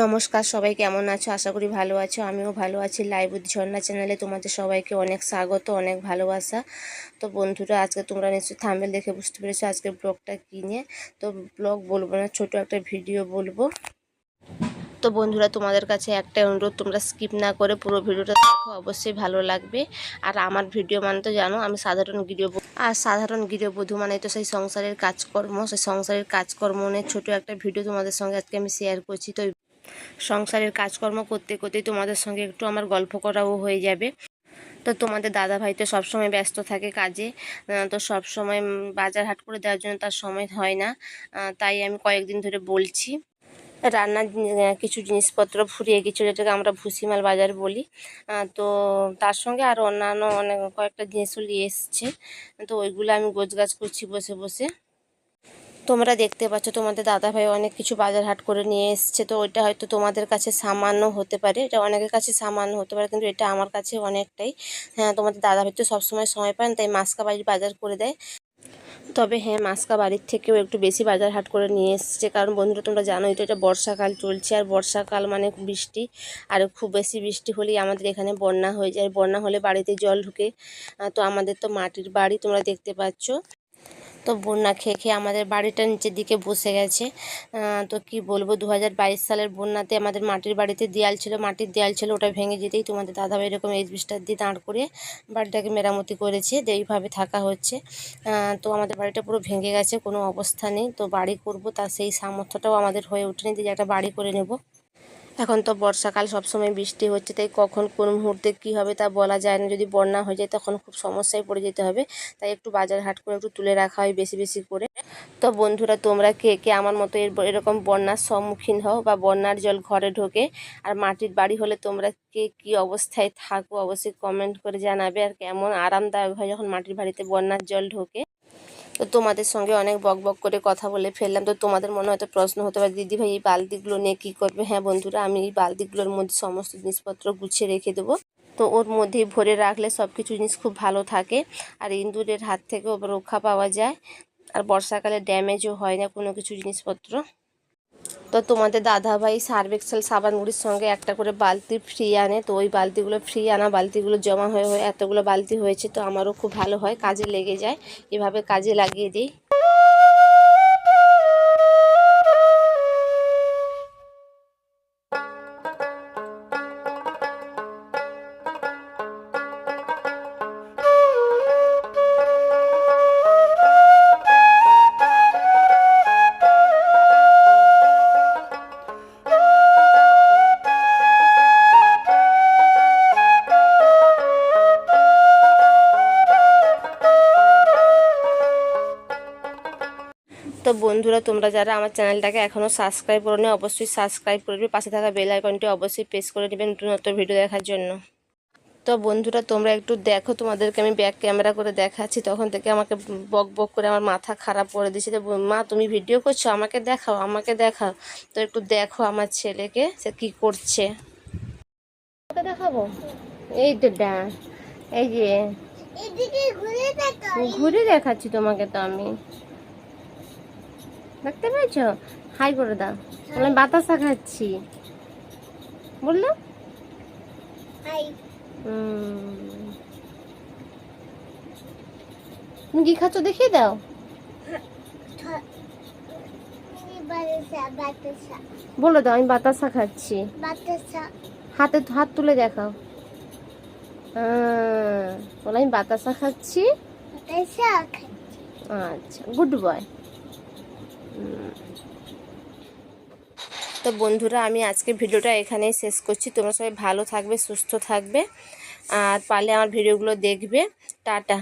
নমস্কার, সবাই কেমন আছো? আশা করি ভালো আছো। আমিও ভালো আছি। লাইভ ঝর্ণা চ্যানেলে তোমাদের সবাইকে অনেক স্বাগত, অনেক ভালোবাসা। তো বন্ধুরা, আজকে তোমরা নিশ্চয়ই থাম্বেল দেখে বুঝতে পেরেছ আজকে ব্লগটা কিনে তো ব্লগ বলব না, ছোট একটা ভিডিও বলব। তো বন্ধুরা, তোমাদের কাছে একটা অনুরোধ, তোমরা স্কিপ না করে পুরো ভিডিওটা দেখো, অবশ্যই ভালো লাগবে। আর আমার ভিডিও মানে তো জানো, আমি সাধারণ গৃহ আর সাধারণ গৃহবধূ মানে তো সেই সংসারের কাজকর্ম। সেই সংসারের কাজকর্ম নিয়ে ছোটো একটা ভিডিও তোমাদের সঙ্গে আজকে আমি শেয়ার করছি। তো সংসারের কাজকর্ম করতে করতে তোমাদের সঙ্গে একটু আমার গল্প করাও হয়ে যাবে। তো তোমাদের দাদা ভাই তো সবসময় ব্যস্ত থাকে কাজে। তো সব সময় বাজার হাট করে দেওয়ার জন্য তার সময় হয় না। তাই আমি কয়েকদিন ধরে বলছি, রান্নার কিছু জিনিসপত্র ফুরিয়ে কিছু যেটাকে আমরা ভুসিমাল বাজার বলি। তো তার সঙ্গে আর অন্যান্য অনেক কয়েকটা জিনিসও নিয়ে এসছে। তো ওইগুলো আমি গোছগাছ করছি বসে বসে। তোমরা দেখতে পাচ্ছ, তোমাদের দাদাভাই অনেক কিছু বাজার হাট করে নিয়ে এসছে। তো ওইটা হয়তো তোমাদের কাছে সামান্য হতে পারে। এটা অনেকের কাছে সামান্য হতে পারে, কিন্তু এটা আমার কাছে অনেকটাই হ্যাঁ তোমাদের দাদাভাই তো সবসময় সময় পান, তাই মাসকা বাড়ির বাজার করে দেয়। তবে হ্যাঁ মাসকা বাড়ির থেকেও একটু বেশি বাজার হাট করে নিয়ে এসছে। কারণ বন্ধুরা, তোমরা জানোই তো এটা বর্ষাকাল চলছে, আর বর্ষাকাল মানে বৃষ্টি, আর খুব বেশি বৃষ্টি হলেই আমাদের এখানে বন্যা হয়ে যায়। বন্যা হলে বাড়িতে জল ঢুকে তো আমাদের তো মাটির বাড়ি, তোমরা দেখতে পাচ্ছ। তো বন্যা খেয়ে খেয়ে আমাদের বাড়িটা নিচের দিকে বসে গেছে। তো কি বলব দু হাজার বাইশ সালের বন্যাতে আমাদের মাটির বাড়িতে দেয়াল ছিল, মাটির দেয়াল ছিল, ওটা ভেঙে যেতেই তোমাদের দাদাভাই এরকম এসবিস্টার দিয়ে দাঁড় করে বাড়িটাকে মেরামতি করেছে এইভাবে থাকা হচ্ছে। তো আমাদের বাড়িটা পুরো ভেঙে গেছে, কোনো অবস্থা নেই। তো বাড়ি করব তার সেই সামর্থ্যটাও আমাদের হয়ে ওঠেনি, যে একটা বাড়ি করে নেব। এখন তো বর্ষাকাল, সবসময় বৃষ্টি হচ্ছে, তাই কখন কোন মুহূর্তে কী হবে তা বলা যায় না। যদি বন্যা হয়ে যায় তখন খুব সমস্যায় পড়ে যেতে হবে, তাই একটু বাজার হাট করে একটু তুলে রাখা হয় বেশি বেশি করে। তো বন্ধুরা, তোমরা কে কে আমার মতো এরকম বন্যার সম্মুখীন হও বা বন্যার জল ঘরে ঢোকে আর মাটির বাড়ি হলে তোমরা কে কী অবস্থায় থাকো অবশ্যই কমেন্ট করে জানাবে। আর কেমন আরামদায়ক হয় যখন মাটির বাড়িতে বন্যার জল ঢোকে। তো তোমাদের সঙ্গে অনেক বক বক করে কথা বলে ফেললাম। তো তোমাদের মনে হয়তো প্রশ্ন হতে পারে, দিদি ভাই, এই বালতিগুলো নিয়ে কী করবে? হ্যাঁ বন্ধুরা, আমি এই বালতিগুলোর মধ্যে সমস্ত জিনিসপত্র গুছিয়ে রেখে দেবো। তো ওর মধ্যে ভরে রাখলে সব কিছু জিনিস খুব ভালো থাকে। আর ইঁদুরের হাত থেকেও রক্ষা পাওয়া যায়। আর বর্ষাকালে ড্যামেজও হয় না কোনো কিছু জিনিসপত্র। তো তোমাদের দাদা ভাই সার্ভেক্সেল এক্সেল সাবানগুলির সঙ্গে একটা করে বালতি ফ্রি আনে। তো ওই বালতিগুলো ফ্রি আনা, বালতিগুলো জমা হয়ে হয়ে এতগুলো বালতি হয়েছে, তো আমারও খুব ভালো হয়, কাজে লেগে যায়। এভাবে কাজে লাগিয়ে দিই। তো বন্ধুরা তোমরা যারা আমার চ্যানেলটাকে এখনও সাবস্ক্রাইব করো অবশ্যই সাবস্ক্রাইব করবে পাশে থাকা বেল আইকনটি অবশ্যই প্রেস করে নেবেন নতুন নতুন ভিডিও দেখার জন্য। তো বন্ধুরা তোমরা একটু দেখো তোমাদেরকে আমি ব্যাক ক্যামেরা করে দেখাচ্ছি। তখন থেকে আমাকে বক বক করে আমার মাথা খারাপ করে দিয়েছে তো মা তুমি ভিডিও করছ? আমাকে দেখাও আমাকে দেখাও। তো একটু দেখো আমার ছেলেকে সে কি করছে। ওকে দেখাবো? এই তো ডা এই যে। ঘুরে দেখাচ্ছি তোমাকে তো আমি। দেখতে পেয়েছ? হাই করে দাও। আমি বাতাসা খাচ্ছি। বলল? তুমি কি খাচ্ছ? দেখিয়ে দাও। বলে দাও আমি বাতাসা খাচ্ছি। হাতে হাত তুলে দেখাও। বলে আমি বাতাসা খাচ্ছি। আচ্ছা গুড বয়। তো বন্ধুরা, আমি আজকে ভিডিওটা এখানেই শেষ করছি। তোমরা সবাই ভালো থাকবে, সুস্থ থাকবে, আর পারলে আমার ভিডিওগুলো দেখবে। টাটা।